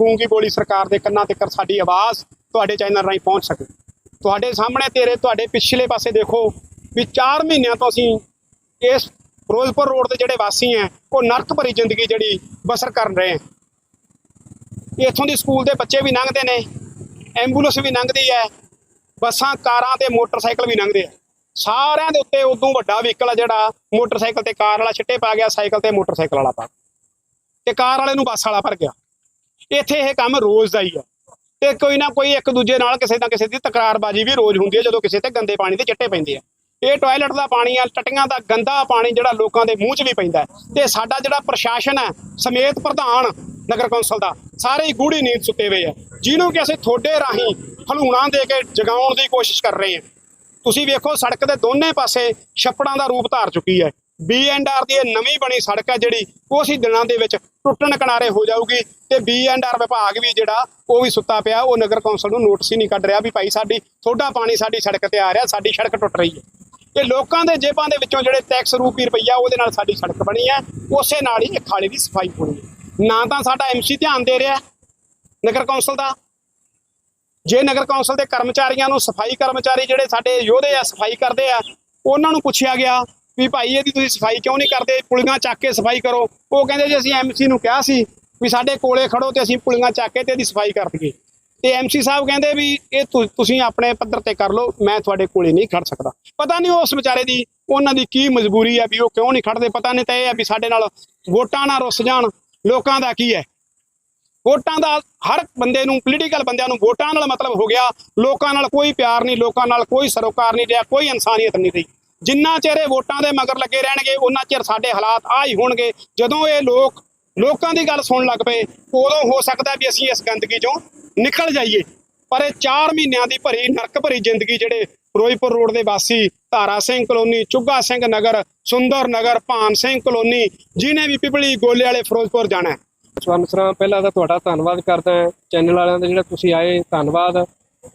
ਗੂੰਗੀ ਬੋਲੀ ਸਰਕਾਰ ਦੇ ਕੰਨਾਂ ਤੱਕ ਸਾਡੀ ਆਵਾਜ਼ ਤੁਹਾਡੇ ਚੈਨਲ ਰਾਹੀਂ ਪਹੁੰਚ ਸਕੇ। ਤੁਹਾਡੇ ਸਾਹਮਣੇ ਤੇਰੇ, ਤੁਹਾਡੇ ਪਿਛਲੇ ਪਾਸੇ ਦੇਖੋ ਵੀ 4 ਮਹੀਨਿਆਂ ਤੋਂ ਅਸੀਂ ਇਸ ਫਿਰੋਜ਼ਪੁਰ ਰੋਡ ਦੇ ਜਿਹੜੇ ਵਾਸੀ ਹੈ ਉਹ ਨਰਕ ਭਰੀ ਜ਼ਿੰਦਗੀ ਜਿਹੜੀ ਬਸਰ ਕਰਨ ਰਹੇ ਹੈ ਇੱਥੋਂ ਦੀ ਸਕੂਲ ਦੇ ਬੱਚੇ ਵੀ ਲੰਘਦੇ ਨੇ, ਐਂਬੂਲੈਂਸ ਵੀ ਲੰਘਦੀ ਹੈ ਬੱਸਾਂ, ਕਾਰਾਂ ਤੇ ਮੋਟਰਸਾਈਕਲ ਵੀ ਲੰਘਦੇ ਆ ਸਾਰਿਆਂ ਦੇ ਉੱਤੇ ਉਦੋਂ ਵੱਡਾ ਵਹੀਕਲ ਆ ਜਿਹੜਾ ਮੋਟਰਸਾਈਕਲ ਤੇ ਕਾਰ ਵਾਲਾ ਛਿੱਟੇ ਪਾ ਗਿਆ, ਸਾਈਕਲ ਤੇ ਮੋਟਰਸਾਈਕਲ ਵਾਲਾ ਪਾ ਗਿਆ। ਤੇ ਕਾਰ ਵਾਲੇ ਨੂੰ ਬੱਸ ਵਾਲਾ ਭਰ ਗਿਆ। ਇੱਥੇ ਇਹ ਕੰਮ ਰੋਜ਼ ਦਾ ਹੀ ਆ। ਤੇ ਕੋਈ ਨਾ ਕੋਈ ਇੱਕ ਦੂਜੇ ਨਾਲ ਕਿਸੇ ਨਾ ਕਿਸੇ ਦੀ ਤਕਰਾਰਬਾਜ਼ੀ ਵੀ ਰੋਜ਼ ਹੁੰਦੀ ਹੈ ਜਦੋਂ ਕਿਸੇ ਤੇ ਗੰਦੇ ਪਾਣੀ ਦੇ ਚਿੱਟੇ ਪੈਂਦੇ ਆ। ਇਹ ਟਾਇਲਟ ਦਾ ਪਾਣੀ ਆ, ਟਟੀਆਂ ਦਾ ਗੰਦਾ ਪਾਣੀ ਜਿਹੜਾ ਲੋਕਾਂ ਦੇ ਮੂੰਹ 'ਚ ਵੀ ਪੈਂਦਾ ਹੈ। ਤੇ ਸਾਡਾ ਜਿਹੜਾ ਪ੍ਰਸ਼ਾਸਨ ਹੈ, ਸਮੇਤ ਪ੍ਰਧਾਨ ਨਗਰ ਕੌਂਸਲ ਦਾ, ਸਾਰੇ ਹੀ ਗੂੜੀ ਨੀਂਦ ਸੁੱਤੇ ਹੋਏ ਆ। ਜਿਹਨੂੰ ਕਿ ਅਸੀਂ ਥੋੜੇ ਰਾਹੀਂ ਹਲੂਣਾ ਦੇ ਕੇ ਜਗਾਉਣ ਦੀ ਕੋਸ਼ਿਸ਼ ਕਰ ਰਹੇ ਹਾਂ ਤੁਸੀਂ ਵੇਖੋ, ਸੜਕ ਦੇ ਦੋਨੇ ਪਾਸੇ ਛੱਪੜਾਂ ਦਾ ਰੂਪ ਧਾਰ ਚੁੱਕੀ ਹੈ। ਬੀ ਐਂਡ ਆਰ ਦੀ ਇਹ ਨਵੀਂ ਬਣੀ ਸੜਕ ਹੈ ਜਿਹੜੀ ਉਹ ਸੀ ਦਿਨਾਂ ਦੇ ਵਿੱਚ ਟੁੱਟਣ ਕਿਨਾਰੇ ਹੋ ਜਾਊਗੀ ਤੇ ਬੀ ਐਂਡ ਆਰ ਵਿਭਾਗ ਵੀ ਜਿਹੜਾ, ਉਹ ਵੀ ਸੁੱਤਾ ਪਿਆ, ਉਹ ਨਗਰ ਕੌਂਸਲ ਨੂੰ ਨੋਟਿਸ ਹੀ ਨਹੀਂ ਕੱਢ ਰਿਹਾ ਵੀ ਭਾਈ ਸਾਡੀ ਥੋੜਾ ਪਾਣੀ ਸਾਡੀ ਸੜਕ ਤੇ ਆ ਰਿਹਾ, ਸਾਡੀ ਸੜਕ ਟੁੱਟ ਰਹੀ ਹੈ। ਇਹ ਲੋਕਾਂ ਦੇ ਜੇਬਾਂ ਦੇ ਵਿੱਚੋਂ ਜਿਹੜੇ ਟੈਕਸ ਰੂਪੀ ਰੁਪਈਆ, ਉਹਦੇ ਨਾਲ ਸਾਡੀ ਸੜਕ ਬਣੀ ਹੈ, ਉਸੇ ਨਾਲ ਹੀ ਇਹ ਖਾਲੀ ਦੀ ਸਫ਼ਾਈ ਹੋਣੀ ਹੈ। ਨਾ ਤਾਂ ਸਾਡਾ ਐਮਸੀ ਧਿਆਨ ਦੇ ਰਿਹਾ ਨਗਰ ਕੌਂਸਲ ਦਾ। ਜੇ ਨਗਰ ਕੌਂਸਲ ਦੇ ਕਰਮਚਾਰੀਆਂ ਨੂੰ ਸਫ਼ਾਈ ਕਰਮਚਾਰੀ ਜਿਹੜੇ ਸਾਡੇ ਯੋਧੇ ਆ, ਸਫ਼ਾਈ ਕਰਦੇ ਆ, ਉਹਨਾਂ ਨੂੰ ਪੁੱਛਿਆ ਗਿਆ ਵੀ ਭਾਈ ਇਹਦੀ ਤੁਸੀਂ ਸਫ਼ਾਈ ਕਿਉਂ ਨਹੀਂ ਕਰਦੇ? ਪੁਲੀਆਂ ਚੱਕ ਕੇ ਸਫ਼ਾਈ ਕਰੋ। ਉਹ ਕਹਿੰਦੇ ਜੀ ਅਸੀਂ ਐਮਸੀ ਨੂੰ ਕਿਹਾ ਸੀ ਵੀ ਸਾਡੇ ਕੋਲੇ ਖੜੋ ਤੇ ਅਸੀਂ ਪੁਲੀਆਂ ਚੱਕ ਕੇ ਤੇ ਇਹਦੀ ਸਫ਼ਾਈ ਕਰ ਦਈਏ। ਤੇ ਐਮਸੀ ਸਾਹਿਬ ਕਹਿੰਦੇ ਵੀ ਇਹ ਤੁਸੀਂ ਆਪਣੇ ਪੱਧਰ ਤੇ ਕਰ ਲਓ, ਮੈਂ ਤੁਹਾਡੇ ਕੋਲੇ ਨਹੀਂ ਖੜ ਸਕਦਾ। ਪਤਾ ਨਹੀਂ ਉਸ ਵਿਚਾਰੇ ਦੀ ਉਹਨਾਂ ਦੀ ਕੀ ਮਜਬੂਰੀ ਹੈ ਵੀ ਉਹ ਕਿਉਂ ਨਹੀਂ ਖੜਦੇ? ਪਤਾ ਨਹੀਂ ਤਾਂ ਇਹ ਹੈ ਵੀ ਸਾਡੇ ਨਾਲ ਵੋਟਾਂ ਨਾਲ ਰੁੱਸ ਜਾਣ। ਲੋਕਾਂ ਦਾ ਕੀ ਹੈ? ਵੋਟਾਂ ਦਾ ਹਰ ਬੰਦੇ ਨੂੰ ਪੋਲੀਟੀਕਲ ਬੰਦਿਆਂ ਨੂੰ ਵੋਟਾਂ ਨਾਲ ਮਤਲਬ ਹੋ ਗਿਆ। ਲੋਕਾਂ ਨਾਲ ਕੋਈ ਪਿਆਰ ਨਹੀਂ, ਲੋਕਾਂ ਨਾਲ ਕੋਈ ਸਰੋਕਾਰ ਨਹੀਂ ਰਿਹਾ, ਕੋਈ ਇਨਸਾਨੀਅਤ ਨਹੀਂ ਰਹੀ। ਜਿੰਨਾ ਚਿਰ ਇਹ ਵੋਟਾਂ ਦੇ ਮਗਰ ਲੱਗੇ ਰਹਿਣਗੇ ਉਹਨਾਂ ਚਿਰ ਸਾਡੇ ਹਾਲਾਤ ਆ ਹੀ ਹੋਣਗੇ। ਜਦੋਂ ਇਹ ਲੋਕ, ਲੋਕਾਂ ਦੀ ਗੱਲ ਸੁਣਨ ਲੱਗ ਪਏ, ਉਦੋਂ ਹੋ ਸਕਦਾ ਵੀ ਅਸੀਂ ਇਸ ਗੰਦਗੀ ਚੋਂ ਨਿਕਲ ਜਾਈਏ। ਪਰ ਇਹ 4 ਮਹੀਨਿਆਂ ਦੀ ਭਰੀ, ਨਰਕ ਭਰੀ ਜ਼ਿੰਦਗੀ ਜਿਹੜੇ ਫਿਰੋਜ਼ਪੁਰ ਰੋਡ ਦੇ ਵਾਸੀ ਧਾਰਾ ਸਿੰਘ ਕਲੋਨੀ, ਚੁੱਗਾ ਸਿੰਘ ਨਗਰ, ਸੁੰਦਰ ਨਗਰ, ਭਾਨ ਸਿੰਘ ਕਲੋਨੀ, ਜਿਨੇ ਵੀ ਪਿਪਲੀ ਗੋਲੇ ਵਾਲੇ ਫਿਰੋਜ਼ਪੁਰ ਜਾਣਾ ਹੈ। ਸਵਰਨ ਸਰਾਂ, ਪਹਿਲਾਂ ਤਾਂ ਤੁਹਾਡਾ ਧੰਨਵਾਦ ਕਰਦਾ ਹਾਂ। ਚੈਨਲ ਵਾਲਿਆਂ ਦਾ ਜਿਹੜਾ ਤੁਸੀਂ ਆਏ, ਧੰਨਵਾਦ।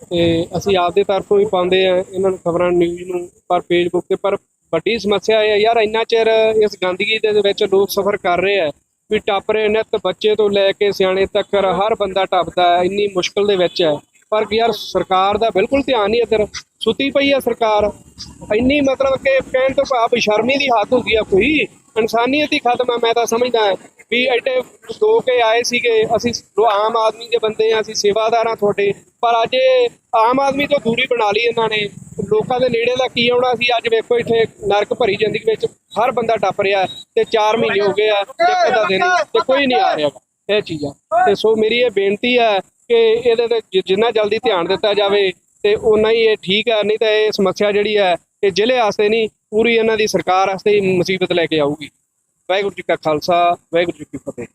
ਤੇ ਅਸੀਂ ਆਪਦੇ ਤਰਫੋਂ ਹੀ ਪਾਉਂਦੇ ਆ ਇਹਨਾਂ ਨੂੰ ਖਬਰਾਂ ਨਿਊਜ਼ ਨੂੰ, ਪਰ ਫੇਸਬੁੱਕ ਤੇ, ਪਰ ਵੱਡੀ ਸਮੱਸਿਆ ਇਹ ਹੈ, ਯਾਰ ਇੰਨਾ ਚਿਰ ਇਸ ਗੰਦਗੀ ਦੇ ਵਿੱਚ ਲੋਕ ਸਫ਼ਰ ਕਰ ਰਹੇ ਆ ਵੀ ਟੱਪ ਰਹੇ ਨਿੱਤ ਬੱਚੇ ਤੋਂ ਲੈ ਕੇ ਸਿਆਣੇ ਤੱਕ ਹਰ ਬੰਦਾ ਟੱਪਦਾ ਹੈ, ਇੰਨੀ ਮੁਸ਼ਕਲ ਦੇ ਵਿੱਚ ਹੈ। ਪਰ ਯਾਰ ਸਰਕਾਰ ਦਾ ਬਿਲਕੁਲ ਧਿਆਨ ਨਹੀਂ ਇੱਧਰ, ਸੁੱਤੀ ਪਈ ਹੈ ਸਰਕਾਰ। ਇੰਨੀ ਮਤਲਬ ਕਿ ਕਹਿਣ ਤੋਂ ਭਾਵ ਸ਼ਰਮੀ ਦੀ ਹੱਦ ਹੁੰਦੀ ਆ ਕੋਈ। ਇਨਸਾਨੀਅਤ ਹੀ ਖਤਮ ਹੈ ਮੈਂ ਤਾਂ ਸਮਝਦਾ ਵੀ ਐਡੇ ਦੋ ਕੇ ਆਏ ਸੀਗੇ, ਅਸੀਂ ਆਮ ਆਦਮੀ ਦੇ ਬੰਦੇ ਆ ਅਸੀਂ ਸੇਵਾਦਾਰ ਆ ਤੁਹਾਡੇ, ਪਰ ਅੱਜ ਇਹ ਆਮ ਆਦਮੀ ਤੋਂ ਦੂਰੀ ਬਣਾ ਲਈ ਇਹਨਾਂ ਨੇ। ਲੋਕਾਂ ਦੇ ਨੇੜੇ ਦਾ ਕੀ ਆਉਣਾ ਸੀ, ਅੱਜ ਵੇਖੋ ਇੱਥੇ ਨਰਕ ਭਰੀ ਜ਼ਿੰਦਗੀ ਵਿੱਚ ਹਰ ਬੰਦਾ ਟੱਪ ਰਿਹਾ ਹੈ ਤੇ 4 ਮਹੀਨੇ ਹੋ ਗਏ ਆ ਇੱਕ ਦਾ ਦਿਨ ਤੇ ਕੋਈ ਨਹੀਂ ਆ ਰਿਹਾ। ਇਹ ਚੀਜ਼ਾਂ। ਤੇ ਸੋ ਮੇਰੀ ਇਹ ਬੇਨਤੀ ਹੈ ਕਿ ਇਹਦੇ ਤੇ ਜਿੰਨਾ ਜਲਦੀ ਧਿਆਨ ਦਿੱਤਾ ਜਾਵੇ ਤੇ ਉਨਾ ਹੀ ਇਹ ਠੀਕ ਹੈ, ਨਹੀਂ ਤਾਂ ਇਹ ਸਮੱਸਿਆ ਜਿਹੜੀ ਹੈ ਇਹ ਜ਼ਿਲ੍ਹੇ ਵਾਸਤੇ ਨਹੀਂ ਪੂਰੀ ਇਹਨਾਂ ਦੀ ਸਰਕਾਰ ਵਾਸਤੇ ਮੁਸੀਬਤ ਲੈ ਕੇ ਆਊਗੀ। ਵਾਹਿਗੁਰੂ ਜੀ ਕਾ ਖਾਲਸਾ, ਵਾਹਿਗੁਰੂ ਜੀ ਕੀ ਫਤਿਹ।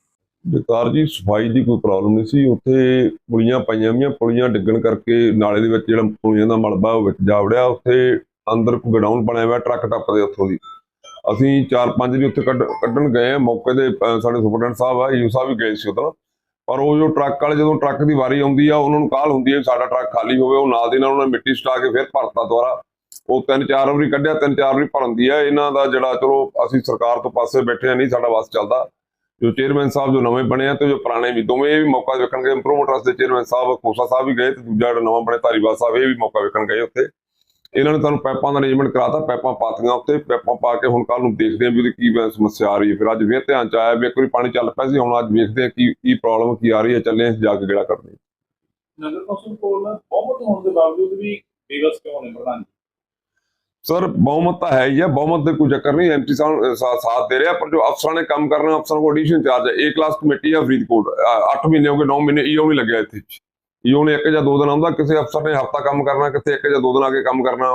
ਜਗਤਾਰ ਜੀ, ਸਫ਼ਾਈ ਦੀ ਕੋਈ ਪ੍ਰੋਬਲਮ ਨਹੀਂ ਸੀ। ਉੱਥੇ ਪੁਲੀਆਂ ਪਾਈਆਂ ਵੀਆਂ, ਪੁਲੀਆਂ ਡਿੱਗਣ ਕਰਕੇ ਨਾਲੇ ਦੇ ਵਿੱਚ ਜਿਹੜਾ ਪੁਲੀਆਂ ਦਾ ਮਲਬਾ ਉਹ ਵਿੱਚ ਜਾ ਵੜਿਆ। ਉੱਥੇ ਅੰਦਰ ਗਡਾਊਨ ਬਣਿਆ ਹੋਇਆ ਟਰੱਕ ਟੱਪਦੇ ਉੱਥੋਂ ਦੀ। ਅਸੀਂ ਚਾਰ ਪੰਜ ਵੀ ਉੱਥੇ ਕੱਢ- ਕੱਢਣ ਗਏ। ਆ ਮੌਕੇ ਦੇ ਸਾਡੇ ਸੁਪਰਡੈਂਟ ਸਾਹਿਬ ਆ ਯੂ ਸਾਹਿਬ ਵੀ ਗਏ ਸੀ ਉਦੋਂ ਪਰ ਉਹ ਜੋ ਟਰੱਕ ਵਾਲੇ, ਜਦੋਂ ਟਰੱਕ ਦੀ ਵਾਰੀ ਆਉਂਦੀ ਆ, ਉਹਨਾਂ ਨੂੰ ਕਾਲ ਹੁੰਦੀ ਹੈ ਵੀ ਸਾਡਾ ਟਰੱਕ ਖਾਲੀ ਹੋਵੇ, ਉਹ ਨਾਲ ਦੀ ਨਾਲ ਉਹਨਾਂ ਨੇ ਮਿੱਟੀ ਸਟਾ ਕੇ ਫਿਰ ਭਰਤਾ ਦੁਆਰਾ ਉਹ ਤਿੰਨ ਚਾਰ ਵਾਰੀ ਕੱਢਿਆ, ਤਿੰਨ ਚਾਰ ਵਾਰੀ ਭਰਨ ਦੀ ਹੈ ਇਹਨਾਂ ਦਾ ਜਿਹੜਾ ਚਲੋ ਅਸੀਂ ਸਰਕਾਰ ਤੋਂ ਪਾਸੇ ਬੈਠੇ ਆ ਨਹੀਂ ਸਾਡਾ ਵਾਸ ਚੱਲਦਾ। ਜੋ ਚੇਅਰਮੈਨ ਸਾਹਿਬ ਜੋ ਨਵੇਂ ਬਣੇ ਆ ਤੇ ਜੋ ਪੁਰਾਣੇ ਵੀ ਦੋਵੇਂ ਇਹ ਵੀ ਮੌਕਾ ਵੇਖਣ ਗਏ ਪ੍ਰੋਮੋਟਰਸ ਦੇ ਚੇਅਰਮੈਨ ਸਾਹਿਬ, ਖੋਸਾ ਸਾਹਿਬ ਵੀ ਗਏ ਤੇ ਦੂਜਾ ਜਿਹੜਾ ਨਵਾਂ ਬਣੇ ਧਾਰੀਵਾਲ ਸਾਹਿਬ, ਇਹ ਵੀ ਮੌਕਾ ਵੇਖਣ ਗਏ ਉੱਥੇ। ਇਹਨਾਂ ਨੇ ਤੁਹਾਨੂੰ ਪੈਪਾਂ ਦਾ ਅਰੇਂਜਮੈਂਟ ਕਰਾਤਾ ਪੈਪਾਂ ਪਾਤੀਆਂ ਉੱਤੇ ਪੈਪਾਂ ਪਾ ਕੇ ਹੁਣ ਕੱਲ ਨੂੰ ਦੇਖਦੇ ਆ ਵੀ ਉਹਦੀ ਕੀ ਸਮੱਸਿਆ ਆ ਰਹੀ ਹੈ। ਫਿਰ ਅੱਜ ਫਿਰ ਧਿਆਨ ਚ ਆਇਆ ਵੀ ਇੱਕ ਵਾਰੀ ਪਾਣੀ ਚੱਲ ਪਿਆ ਸੀ, ਹੁਣ ਅੱਜ ਵੇਖਦੇ ਆ ਕੀ ਕੀ ਪ੍ਰੋਬਲਮ ਕੀ ਆ ਰਹੀ ਹੈ। ਚੱਲੇ ਜਾ ਕੇ ਗੇੜਾ ਕਰਦੇ ਨਗਰ ਕੌਂਸਲ ਕੋਲ ਬਹੁਤ ਹੋਣ ਦੇ ਬਾਵਜੂਦ ਵੀ ਬੇਵਸ ਕਿਉਂ ਨੇ ਪ੍ਰਧਾਨ ਜੀ? ਸਰ ਬਹੁਮਤ ਤਾਂ ਹੈ ਹੀ ਦੇ ਕੋਈ ਚੱਕਰ ਨਹੀਂ ਐਮਪੀ ਸਾਹਿਬ ਸਾ- ਸਾਥ ਦੇ ਰਿਹਾ ਪਰ ਜੋ ਅਫਸਰਾਂ ਨੇ ਕੰਮ ਕਰਨਾ ਅਫਸਰਾਂ ਕੋਲ ਐਡੀਸ਼ਨ ਚਾਰਜ ਹੈ ਏ ਕਲਾਸ ਕਮੇਟੀ ਹੈ ਫਰੀਦਕੋਟ 8 ਮਹੀਨੇ ਹੋ ਗਏ 9 ਮਹੀਨੇ ਈਓ ਨਹੀਂ ਲੱਗਿਆ ਇੱਥੇ। ਈਓ ਨੇ ਇੱਕ ਜਾਂ ਦੋ ਦਿਨ ਆਉਂਦਾ ਕਿਸੇ ਅਫਸਰ ਨੇ ਹਫਤਾ ਕੰਮ ਕਰਨਾ ਕਿਤੇ ਇੱਕ ਜਾਂ ਦੋ ਦਿਨ ਆ ਕੇ ਕੰਮ ਕਰਨਾ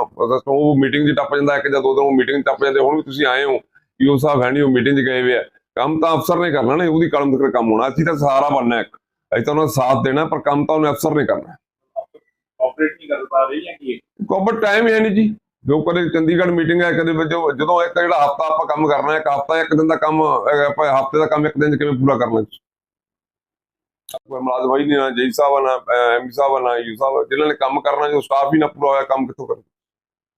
ਉਹ ਮੀਟਿੰਗ 'ਚ ਟੱਪ ਜਾਂਦਾ ਇੱਕ ਜਾਂ ਦੋ ਦਿਨ ਉਹ ਮੀਟਿੰਗ 'ਚ ਟੱਪ ਜਾਂਦੇ ਹੁਣ ਵੀ ਤੁਸੀਂ ਆਏ ਹੋ ਈਓ ਸਾਹਿਬ ਹੈ ਨਹੀਂ ਉਹ ਮੀਟਿੰਗ 'ਚ ਗਏ ਹੋਏ ਆ। ਕੰਮ ਤਾਂ ਅਫਸਰ ਨੇ ਕਰਨਾ ਨੇ ਉਹਦੀ ਕਲਮ ਤੱਕ ਕੰਮ ਹੋਣਾ ਅਸੀਂ ਤਾਂ ਸਹਾਰਾ ਬਣਨਾ ਇੱਕ। ਅਸੀਂ ਤਾਂ ਉਹਨਾਂ ਸਾਥ ਦੇਣਾ ਪਰ ਕੰਮ ਤਾਂ ਉਹਨੇ ਅਫਸਰ ਨੇ ਕਰਨਾ। ਆਪਰੇਟ ਨਹੀਂ ਕਰ ਪਾ ਰਹੀ ਹੈ ਕਿ? ਕੋਬਰ ਟਾਈਮ ਹੈ ਨਹੀਂ ਜੀ। ਜੋ ਕਦੇ ਚੰਡੀਗੜ੍ਹ ਮੀਟਿੰਗ ਹੈ, ਕਦੇ ਵਜੋਂ ਜਦੋਂ ਇੱਕ ਜਿਹੜਾ ਹਫਤਾ ਆਪਾਂ ਕੰਮ ਕਰਨਾ ਹੈ, ਇੱਕ ਹਫਤਾ ਇੱਕ ਦਿਨ ਦਾ ਕੰਮ ਆਪਾਂ ਹਫ਼ਤੇ ਦਾ ਕੰਮ ਇੱਕ ਦਿਨ ਚ ਕਿਵੇਂ ਪੂਰਾ ਕਰਨਾ ਕੋਈ ਮੁਲਾਜ਼ਮ ਹੀ ਨਹੀਂ ਨਾ ਜੈ ਸਾਹਿਬ ਨਾ ਐਮਪੀ ਸਾਹਿਬ ਨਾ ਯੂ ਸਾਹਿਬ ਜਿਨ੍ਹਾਂ ਨੇ ਕੰਮ ਕਰਨਾ ਜੋ ਸਟਾਫ ਹੀ ਨਾ ਪੂਰਾ ਹੋਇਆ, ਕੰਮ ਕਿੱਥੋਂ ਕਰਨਾ